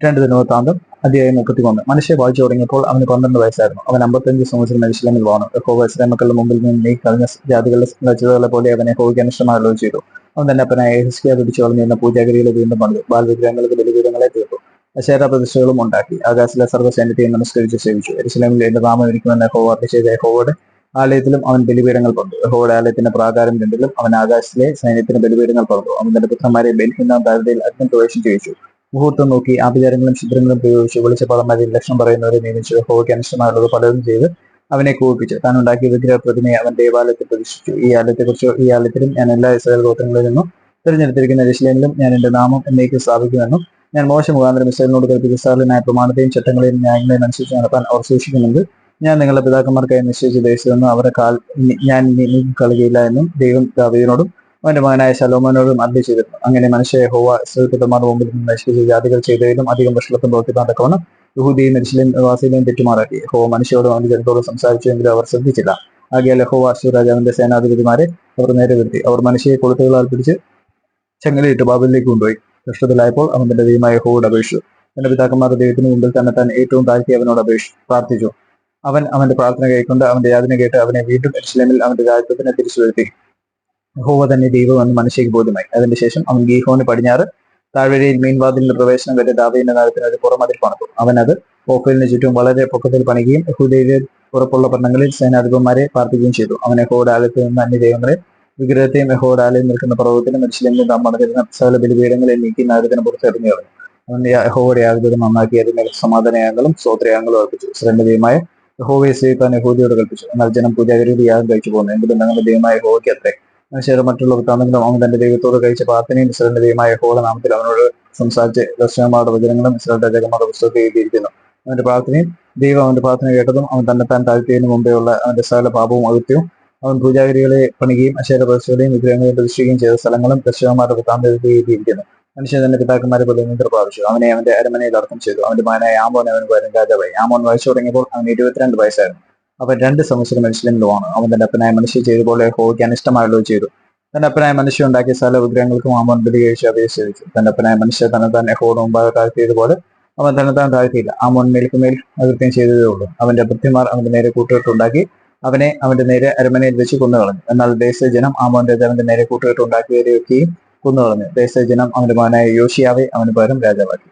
രണ്ട് ദിനവൃത്താന്തം അധ്യായം മുപ്പത്തിമൂന്ന്. മനുഷ്യ വായിച്ചു തുടങ്ങിയപ്പോൾ അവന് പന്ത്രണ്ട് വയസ്സായിരുന്നു. അവൻ അമ്പത്തഞ്ച് സംവത്സരം ഇസ്ലാമിൽ വാണു യഹോവ ഇസ്ലാം മുമ്പിൽ നിന്ന് നീ കളഞ്ഞ ജാതികളുടെ ലജ്ജതകളെ പോലെ അവനെ യഹോവയ്ക്ക് അനിഷ്ടമായുള്ളത് ചെയ്തു. അവൻ തന്നെ അപ്പനായ ഹിസ്കിയ പിടിച്ചു കളഞ്ഞിരുന്ന പൂജാഗിരികളെ വീണ്ടും പണിതു. ബാൽവിഗ്രഹങ്ങൾക്ക് ബലിപീഠങ്ങളെ തീർത്തു. അശേര പ്രതിഷ്ഠകളും ഉണ്ടാക്കി. ആകാശിലെ സർവസൈന്യത്തെയും നമസ്കരിച്ച് സേവിച്ചു. എരുസലേമിൽ എന്റെ നാമം ഇരിക്കുമെന്ന് യഹോവ ചെയ്ത യഹോവയുടെ ആലയത്തിലും അവൻ ബലിപീഠങ്ങൾ പണിതു. യഹോവയുടെ ആലയത്തിന്റെ പ്രാകാരം രണ്ടിലും അവൻ ആകാശത്തിലെ സൈന്യത്തിന് ബലിപീഠങ്ങൾ പണിതു. അവൻ തന്റെ പുത്രന്മാരെ ബലിഹിന്ന ദാരിദ്ര്യയിൽ അഗ്നി പ്രവേശം ചെയ്യിച്ചു മുഹൂർത്തം നോക്കി ആഭിചാരങ്ങളും ഛിദ്രങ്ങളും പ്രയോഗിച്ച് മതി ലക്ഷണം പറയുന്നവരെ നിയമിച്ചു ഹോക്കി അനിഷ്ടമായുള്ളത് പലതും ചെയ്ത് അവനെ കൂപ്പിച്ചു താൻ ഉണ്ടാക്കിയ വിഗ്രഹ പ്രതിമയെ അവൻ ദേവാലയത്തിൽ പ്രതിഷ്ഠിച്ചു. ഈ ആലയത്തെക്കുറിച്ച് ഈ ആലയത്തിലും ഞാൻ എല്ലാ ഇസ്രായേൽ ഗോത്രങ്ങളിൽ നിന്നും തിരഞ്ഞെടുത്തിരിക്കുന്ന രശിലേമിലും ഞാൻ എന്റെ നാമം എന്നേക്ക് സ്ഥാപിക്കുമെന്നും ഞാൻ മോശ മുഖാന്തരം ഇസ്രായേലിനോട് കൽപ്പിച്ച സാറിനായ പ്രമാണത്തെയും ചട്ടങ്ങളെയും ന്യായങ്ങളെയും അനുസരിച്ച് നടത്താൻ അവർ സൂക്ഷിക്കുന്നുണ്ട് ഞാൻ നിങ്ങളുടെ പിതാക്കന്മാർക്കായി നിശ്ചയിച്ച ദേശത്തെന്ന് അവരെ കാൽ ഞാൻ കളയുകയില്ല എന്നും ദൈവം ദാവീദിനോടും അവന്റെ മകനായ ശലോമോനോടും അർദ്ധ ചെയ്തിരുന്നു അങ്ങനെ മനുഷ്യ ഹോവ ഇസ്രായേൽപുത്രന്മാരുടെ മുമ്പിൽ നിന്ന് നശിപ്പിച്ച ജാതികൾ ചെയ്തതിലും അധികം വഷളത്വം പ്രവർത്തിക്കാൻ തക്കവണ്ണം യഹൂദിയും എരിശിലേം നിവാസികളെയും തെറ്റുമാറാക്കി. ഹോ മനുഷ്യരോടും അവന്റെ ജനത്തോടും സംസാരിച്ചുവെങ്കിലും അവർ ശ്രദ്ധിച്ചില്ല. ആകിയാൽ ലഹോ അശ്വ രാജാവിന്റെ സേനാധിപതിമാരെ അവർ നേരെ വരുത്തി അവർ മനുഷ്യയെ കൊളുത്തുകളാൽ പിടിച്ച് ചെങ്ങലയിട്ട് ബാബിലേക്ക് കൊണ്ടുപോയി. കഷ്ടത്തിലായപ്പോൾ അവൻ തന്റെ ദൈവമായ ഹോവോട് അപേക്ഷിച്ചു. തന്റെ പിതാക്കന്മാരുടെ ദൈവത്തിന് മുമ്പിൽ തന്നെ താൻ ഏറ്റവും താഴ്ത്തി അവനോട് അപേക്ഷിച്ചു പ്രാർത്ഥിച്ചു. അവൻ അവന്റെ പ്രാർത്ഥന കൈക്കൊണ്ട് അവന്റെ യാതന കേട്ട് അവനെ വീണ്ടും എരിശിലേമിൽ അവന്റെ രാജ്യത്തിനെ തിരിച്ചു വരുത്തി യഹോവ തന്നെ ദൈവമെന്ന് മനുഷ്യക്ക് ബോധ്യമായി. അതിന്റെ ശേഷം അവൻ ഗീഹോന് പടിഞ്ഞാറ് താഴ്വരയിൽ മീൻവാതിലിന്റെ പ്രവേശനം വരെ ദാവീന്റെ നഗരത്തിന് ഒരു പുറമതിൽ പണിതു. അവൻ അത് ഓഫലിന് ചുറ്റും വളരെ പൊക്കത്തിൽ പണിയുകയും യഹൂദയിലെ ഉറപ്പുള്ള പട്ടണങ്ങളിൽ സേനാധിപന്മാരെ പാർപ്പിക്കുകയും ചെയ്തു. അവൻ യഹോയുടെ ആലയത്തിൽ നിന്ന് അന്യ ദൈവങ്ങളെ വിഗ്രഹത്തെയും യഹോയുടെ ആലയം നിൽക്കുന്ന പർവതത്തിനും മനുഷ്യലെങ്കിലും താൻ മണതിരുന്ന സകല ബലിപീഠങ്ങളെ നീക്കി നഗരത്തിന് പുറത്തെറിഞ്ഞു കളഞ്ഞു. അവൻ യഹോയുടെ ആഗ്രഹം നന്നാക്കി അതിന് സമാധാനയാഗങ്ങളും സ്തോത്രയാഗങ്ങളും അർപ്പിച്ചു. ഇസ്രായേലിന്റെ ദൈവമായ യഹോവയെ സേവിക്കാൻ യഹൂദിയോട് കൽപ്പിച്ചു. എന്നാൽ ജനം പൂജാഗരുടെ യാഗം കഴിച്ചു പോകുന്നു എങ്കിലും ഞങ്ങളുടെ ദൈവമായ യഹോവയ്ക്ക് അത്രേ. മനുഷ്യരുടെ മറ്റുള്ള വൃത്താന്തങ്ങളും അവൻ തന്റെ ദൈവത്തോട് കഴിച്ച പ്രാർത്ഥനയും ഇസ്രായേലിന്റെ ദൈവമായ ഹോള നാമത്തിൽ അവനോട് സംസാരിച്ച് ദർശനമാരുടെ വചനങ്ങളും ഇസ്രായേൽ രാജാക്കന്മാരുടെ പുസ്തകത്തിൽ എഴുതിയിരിക്കുന്നു. അവന്റെ പ്രാർത്ഥനയും ദൈവം അവന്റെ പ്രാർത്ഥന കേട്ടതും അവൻ തന്നെ താൻ താഴ്ത്തിയതിനു മുമ്പേ ഉള്ള അവന്റെ സകല പാപവും അകത്യവും അവൻ പൂജാഗിരികളെ പണികയും അശേര പ്രതിഷ്ഠകളെയും വിഗ്രഹങ്ങളെയും പ്രതിഷ്ഠിക്കുകയും ചെയ്ത സ്ഥലങ്ങളും ദർശകന്മാരുടെ വൃത്താന്തത്തിൽ എഴുതിയിരിക്കുന്നു. മനുഷ്യൻ തന്റെ പിതാക്കന്മാരെ പോലെ നിദ്ര പ്രാപിച്ചു. അവനെ അവന്റെ അരമനയിൽ അടക്കം ചെയ്തു. അവന്റെ മകനായ ആമോൻ അവൻ വരും രാജാവായി. ആമോൻ വയസ്സ് തുടങ്ങിയപ്പോൾ അവൻ ഇരുപത്തിരണ്ട് വയസ്സായിരുന്നു. അവൻ രണ്ട് സംവത്സരം മനുഷ്യനിലുമാണ്. അവൻ തന്റെ അപ്പനായ മനുഷ്യ ചെയ്ത പോലെ ഹോയ്ക്ക് ഇഷ്ടമായുള്ളത് ചെയ്തു. തന്റെ അപ്പനായ മനുഷ്യ ഉണ്ടാക്കിയ സ്ഥല വിഗ്രഹങ്ങൾക്കും മാമോൻ ബലി കഴിച്ച് അവയെ സേവിച്ചു. തന്റെ അപ്പനായ മനുഷ്യ തന്നെ തന്നെ ഹോഡ് മുമ്പാകെ താഴ്ത്തിയതുപോലെ അവൻ തന്നെ താൻ താഴ്ത്തിയില്ല ആ മുൻമേൽക്ക് മേൽക്കുമേൽ അകൃത്യം ചെയ്തതേ ഉള്ളൂ. അവന്റെ ബുദ്ധിമാർ അവന്റെ നേരെ കൂട്ടുകെട്ടുണ്ടാക്കി അവനെ അവന്റെ നേരെ അരമനയിൽ വെച്ച് കൊന്നുകളഞ്ഞു. എന്നാൽ ദേശജനം ആമോന്റെ അവന്റെ നേരെ കൂട്ടുകെട്ടുണ്ടാക്കിയവരെയൊക്കെയും കൊന്നുകളഞ്ഞു. ദേശജനം അവന്റെ മകനായ യോഷിയാവെ അവന് പകരം രാജാവാക്കി.